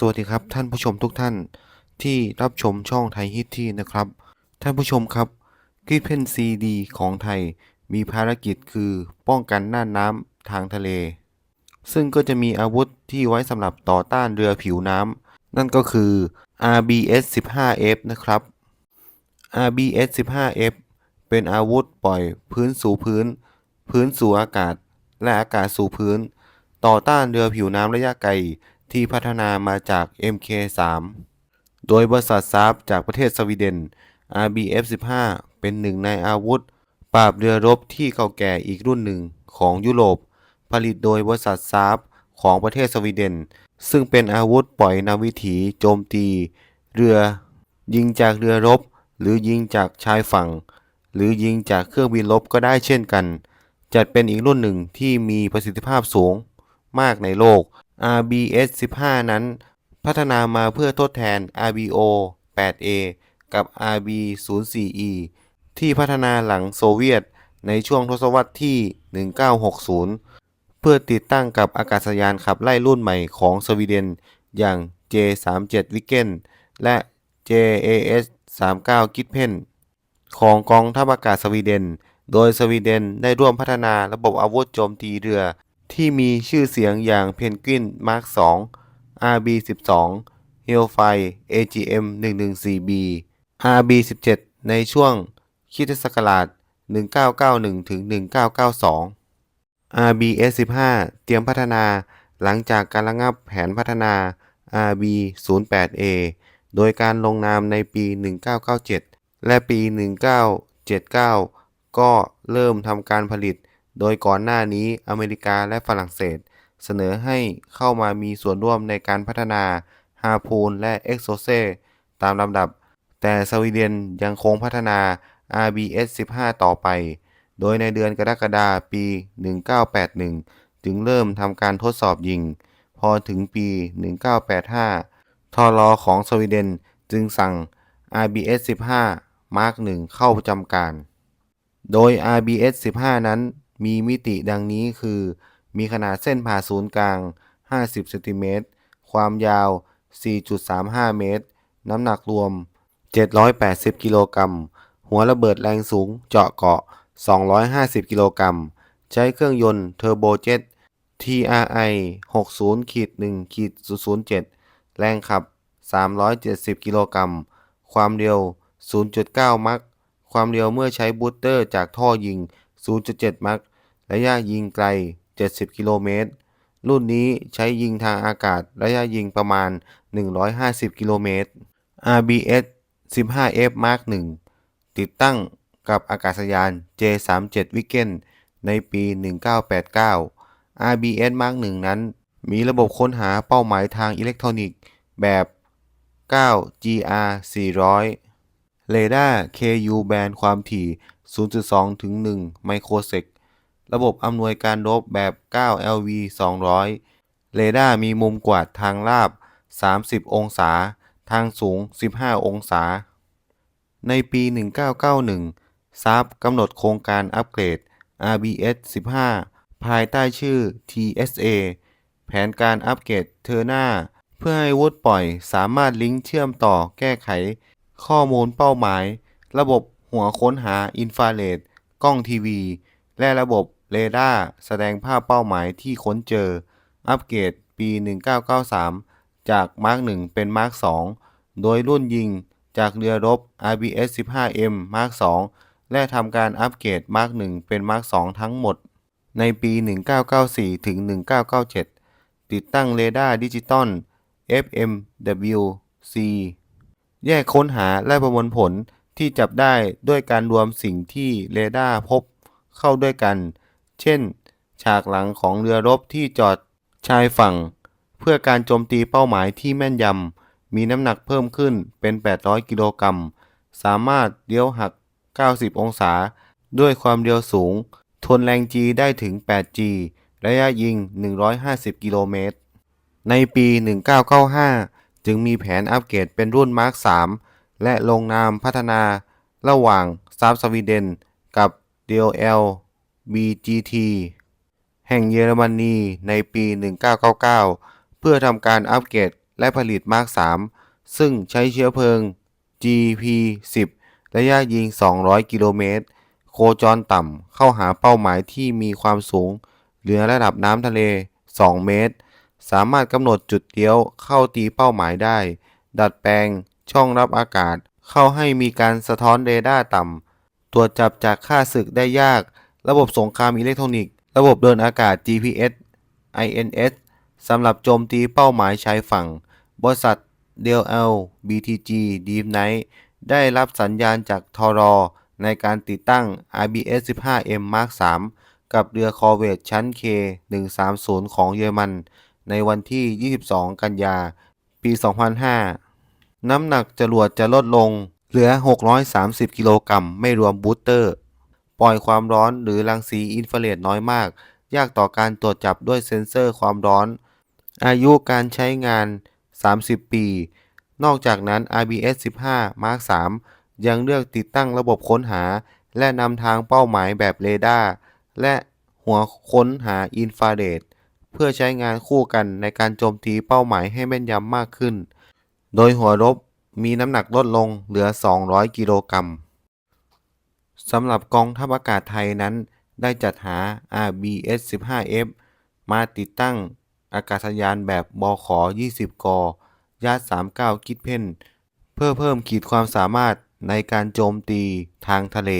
สวัสดีครับท่านผู้ชมทุกท่านที่รับชมช่องไทยฮิตที่นะครับ ท่านผู้ชมครับคลิปเพนซีดีของไทยมีภารกิจคือป้องกันน่านน้ำทางทะเล ซึ่งก็จะมีอาวุธที่ไว้สำหรับต่อต้านเรือผิวน้ำนั่นก็คือ RBS 15F นะครับ RBS 15F เป็นอาวุธปล่อยพื้นสู่พื้น พื้นสู่อากาศ และอากาศสู่พื้น ต่อต้านเรือผิวน้ำระยะไกล ที่พัฒนามาจาก MK3 โดยบริษัทซาบจากประเทศสวีเดน RBF 15 เป็นหนึ่งในอาวุธ ปราบเรือรบที่เก่าแก่อีกรุ่นหนึ่งของยุโรป ผลิตโดยบริษัทซาบของประเทศสวีเดน ซึ่งเป็นอาวุธปล่อยนาวิถีโจมตี เรือ ยิงจากเรือรบ หรือยิงจากชายฝั่ง หรือยิงจากเครื่องบินรบก็ได้เช่นกัน จัดเป็นอีกรุ่นหนึ่งที่มีประสิทธิภาพสูงมากในโลก RBS 15 นั้น พัฒนามาเพื่อทดแทน RBO 8A กับ RB 04E ที่พัฒนาหลังโซเวียตในช่วงทศวรรษที่ 1960 เพื่อติดตั้งกับอากาศยานขับไล่รุ่นใหม่ของสวีเดน อย่าง J37 Viggen และ JAS 39 Gripen ของกองทัพอากาศสวีเดน โดยสวีเดนได้ร่วมพัฒนาระบบอาวุธโจมตีเรือ ที่มีชื่อเสียงอย่างเพนกวินมาร์ค2 RB12 h e l f i r e AGM 114B RB17 ในช่วงคริสตศักราช1991ถึง1992 RBS15 เตรียมพัฒนาหลังจากการระงับแผนพัฒนา RB08A โดยการลงนามในปี 1997 และปี 1979 ก็เริ่มทำการผลิต โดยก่อนหน้านี้อเมริกาและฝรั่งเศส เสนอให้เข้ามามีส่วนร่วมในการพัฒนาฮาพูนและเอ็กโซเซตามลำดับ แต่สวีเดนยังคงพัฒนา RBS-15 ต่อไป โดยในเดือนกรกฎาคมปี 1981 จึงเริ่มทำการทดสอบยิง พอถึงปี 1985 ทอรอของสวีเดนจึงสั่ง RBS-15 Mark 1 เข้าประจำการ โดย RBS-15 นั้น มีมิติดังนี้คือ มีขนาดเส้นผ่าศูนย์กลาง 50 เซนติเมตร ความยาว 4.35 เมตร น้ำหนักรวม 780 กิโลกรัม หัวระเบิดแรงสูงเจาะเกาะ 250 กิโลกรัม ใช้เครื่องยนต์เทอร์โบเจ็ต TRI 60-1 007 แรงขับ 370 กิโลกรัม ความเร็ว 0.9 มัค ความเร็วเมื่อใช้บูสเตอร์จากท่อยิง 0.7 มัคระยะยิงไกล 70 กิโลเมตร รุ่นนี้ใช้ยิงทางอากาศระยะยิงประมาณ 150 กิโลเมตร RBS 15F Mark 1 ติดตั้งกับอากาศยาน J37 Viggen ในปี 1989 RBS Mark 1 นั้น มีระบบค้นหาเป้าหมายทางอิเล็กทรอนิกส์แบบ 9GR 400 เรดาร์ KU แบนความถี่ 0.2 ถึง 1 ไมโครเซก ระบบอำนวยการรบแบบ 9LV 200 เรดาร์มีมุมกวาดทางราบ 30 องศา ทางสูง 15 องศา ในปี 1991ซับกำหนดโครงการอัปเกรด RBS 15 ภายใต้ชื่อ TSA แผนการอัปเกรดเทอร์นาเพื่อให้อาวุธปล่อยสามารถลิงก์เชื่อมต่อแก้ไข ข้อมูลเป้าหมาย ระบบหัวค้นหาอินฟราเรดกล้องทีวี และระบบเรดาร์แสดงภาพเป้าหมายที่ค้นเจอ อัปเกรดปี 1993 จาก Mark 1 เป็น Mark 2 โดยรุ่นยิงจากเรือรบ RBS 15M Mark 2 และทำการอัปเกรด Mark 1 เป็น Mark 2 ทั้งหมด ในปี 1994 ถึง 1997 ติดตั้งเรดาร์ดิจิตอล FMWC แยกค้นหาและประมวลผลที่จับได้ด้วยการรวมสิ่งที่เรดาร์พบเข้าด้วยกัน เช่น ฉากหลังของเรือรบที่จอดชายฝั่ง เพื่อการโจมตีเป้าหมายที่แม่นยำ มีน้ำหนักเพิ่มขึ้นเป็น 800 กิโลกรัม สามารถเลี้ยวหัก 90 องศา ด้วยความเร็วสูง ทนแรง G ได้ถึง 8G ระยะยิง 150 กิโลเมตร ในปี 1995 จึงมีแผนอัปเกรดเป็นรุ่น Mark 3และลงนามพัฒนาระหว่างซาบสวีเดนกับ DLL BGT แห่งเยอรมนีในปี 1999 เพื่อทำการอัปเกรดและผลิตมาร์ค 3 ซึ่งใช้เชื้อเพลิง GP10 ระยะยิง 200 กิโลเมตร โคจรต่ำเข้าหาเป้าหมายที่มีความสูง เหนือระดับน้ำทะเล 2 เมตร สามารถกำหนดจุดเลี้ยวเข้าตีเป้าหมายได้ ดัดแปลง ช่องรับอากาศ เข้าให้มีการสะท้อนเรดาร์ต่ำ ตรวจจับจากค่าศึกได้ยาก ระบบสงครามอิเล็กทรอนิกส์ ระบบเดินอากาศ GPS INS สำหรับโจมตีเป้าหมายชายฝั่ง บริษัท DLL BTG Deep Night ได้รับสัญญาณจากทรอในการติดตั้ง RBS 15M Mark 3กับเรือคอร์เวตชั้น K130 ของเยอรมัน ในวันที่ 22 กันยา ปี 2005 น้ำหนักจรวดจะลดลงเหลือ 630 กิโลกรัมไม่รวมบูสเตอร์ ปล่อยความร้อนหรือรังสีอินฟราเรดน้อยมาก ยากต่อการตรวจจับด้วยเซ็นเซอร์ความร้อน อายุการใช้งาน 30 ปี นอกจากนั้น RBS 15 Mark 3 ยังเลือกติดตั้งระบบค้นหา และนำทางเป้าหมายแบบเรดาร์และหัวค้นหาอินฟราเรด พื่อใช้งานคู่กันในการโจมตีเป้าหมายให้แม่นยำมากขึ้น โดยหัวรบมีน้ำหนักลดลงเหลือ 200 กิโลกรัมสำหรับกองทัพอากาศไทยนั้น ได้จัดหา RBS 15F มาติดตั้งอากาศยานแบบบข20 กยาด39 กิดเพนเพื่อเพิ่มขีดความสามารถในการโจมตีทางทะเล